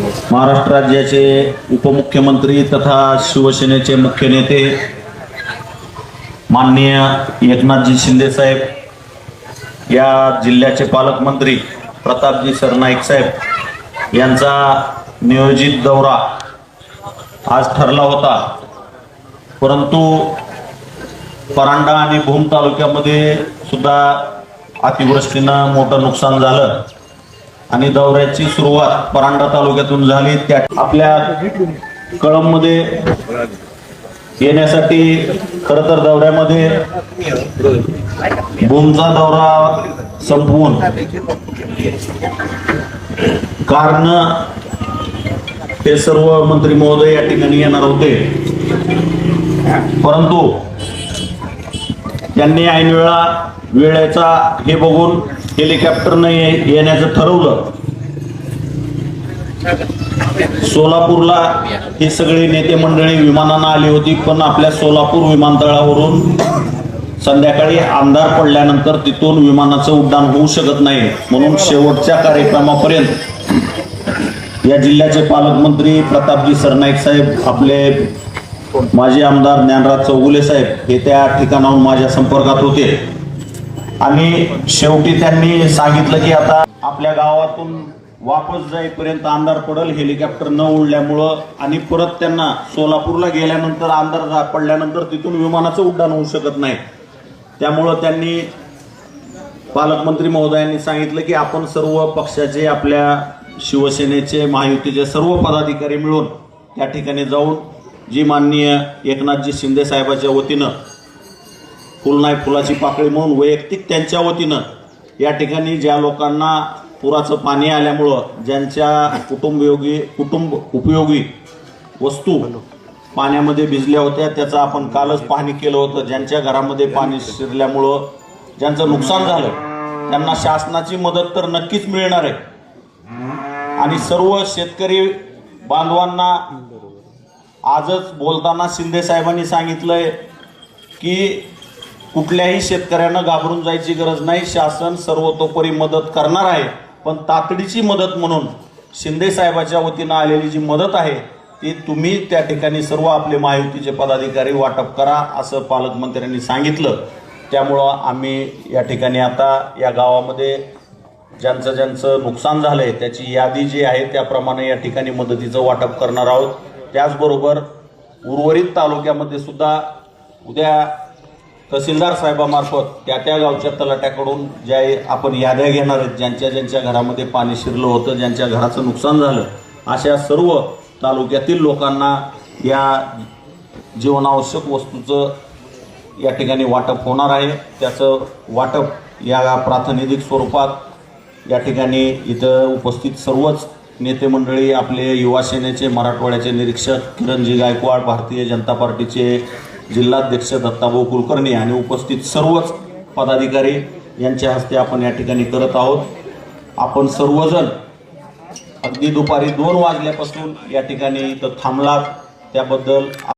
महाराष्ट्र राज्याचे उपमुख्यमंत्री तथा शिवसेनेचे मुख्य नेते माननीय एकनाथजी शिंदे साहेब या जिल्ह्याचे पालकमंत्री प्रतापजी सरनाईक साहेब यांचा नियोजित दौरा आज ठरला होता. परंतु परांडा आणि भूम तालुक्यामध्ये सुद्धा अतिवृष्टीनं मोठं नुकसान झालं. आणि दौऱ्याची सुरुवात परांडा तालुक्यातून झाली. त्या आपल्या कळममध्ये येण्यासाठी खर तर दौऱ्यामध्ये भूमचा दौरा संपवून कारण ते सर्व मंत्री महोदय या ठिकाणी येणार होते. परंतु त्यांनी ऐन वेळा वेळेचा हे बघून हेलिकॉप्टरनं येण्याचं ठरवलं. सोलापूरला ही सगळी नेते मंडळी विमानानं आली होती पण आपल्या सोलापूर विमानतळावरून संध्याकाळी अंधार पडल्यानंतर तिथून विमानाचं उड्डाण होऊ शकत नाही. म्हणून शेवटच्या कार्यक्रमापर्यंत या जिल्ह्याचे पालकमंत्री प्रतापजी सरनाईक साहेब आपले माजी आमदार ज्ञानराज चौगुले साहेब हे त्या ठिकाणाहून माझ्या संपर्कात होते. आणि शेवटी त्यांनी सांगितलं की आता आपल्या गावातून वापस जाईपर्यंत अंधार पडल हेलिकॉप्टर न उडल्यामुळं आणि परत त्यांना सोलापूरला गेल्यानंतर अंधार पडल्यानंतर तिथून विमानाचं उड्डाण होऊ शकत नाही. त्यामुळं त्यांनी पालकमंत्री महोदयांनी सांगितलं की आपण सर्व पक्षाचे आपल्या शिवसेनेचे महायुतीचे सर्व पदाधिकारी मिळून त्या ठिकाणी जाऊन जी माननीय एकनाथजी शिंदे साहेबाच्या वतीनं फुल नाही फुलाची पाकळी म्हणून वैयक्तिक त्यांच्या वतीनं या ठिकाणी ज्या लोकांना पुराचं पाणी आल्यामुळं ज्यांच्या कुटुंबयोगी कुटुंब उपयोगी वस्तू पाण्यामध्ये भिजल्या होत्या त्याचं आपण कालच पाहणी केलं होतं. ज्यांच्या घरामध्ये पाणी शिरल्यामुळं ज्यांचं नुकसान झालं त्यांना शासनाची मदत तर नक्कीच मिळणार आहे. आणि सर्व शेतकरी बांधवांना आजच बोलताना शिंदे साहेबांनी सांगितलंय की कुठल्याही शेतकऱ्यांना घाबरून जायची गरज नाही. शासन सर्वतोपरी मदत करणार आहे. पण तातडीची मदत म्हणून शिंदे साहेबाच्या वतीनं आलेली जी मदत आहे ती तुम्ही त्या ठिकाणी सर्व आपले महायुतीचे पदाधिकारी वाटप करा असं पालकमंत्र्यांनी सांगितलं. त्यामुळं आम्ही या ठिकाणी आता या गावामध्ये ज्यांचं ज्यांचं नुकसान झालं आहे त्याची यादी जी आहे त्याप्रमाणे या ठिकाणी मदतीचं वाटप करणार आहोत. त्याचबरोबर उर्वरित तालुक्यामध्ये सुद्धा उद्या तहसीलदार साहेबामार्फत त्या त्या गावच्या तलाट्याकडून ज्या आपण याद्या घेणार आहेत ज्यांच्या ज्यांच्या घरामध्ये पाणी शिरलं होतं ज्यांच्या घराचं नुकसान झालं अशा सर्व तालुक्यातील लोकांना या जीवनावश्यक वस्तूचं या ठिकाणी वाटप होणार आहे. त्याचं वाटप या प्रातिनिधिक स्वरूपात या ठिकाणी इथं उपस्थित सर्वच नेते मंडळी आपले युवा सेनेचे मराठवाड्याचे निरीक्षक किरणजी गायकवाड भारतीय जनता पार्टीचे जिल्हाध्यक्ष दत्ताभाऊ कुलकर्णी आणि उपस्थित सर्वच पदाधिकारी यांच्या हस्ते आपण या ठिकाणी करत आहोत. आपण सर्वजण अगदी दुपारी दोन वाजल्यापासून या ठिकाणी इथं थांबलात. त्याबद्दल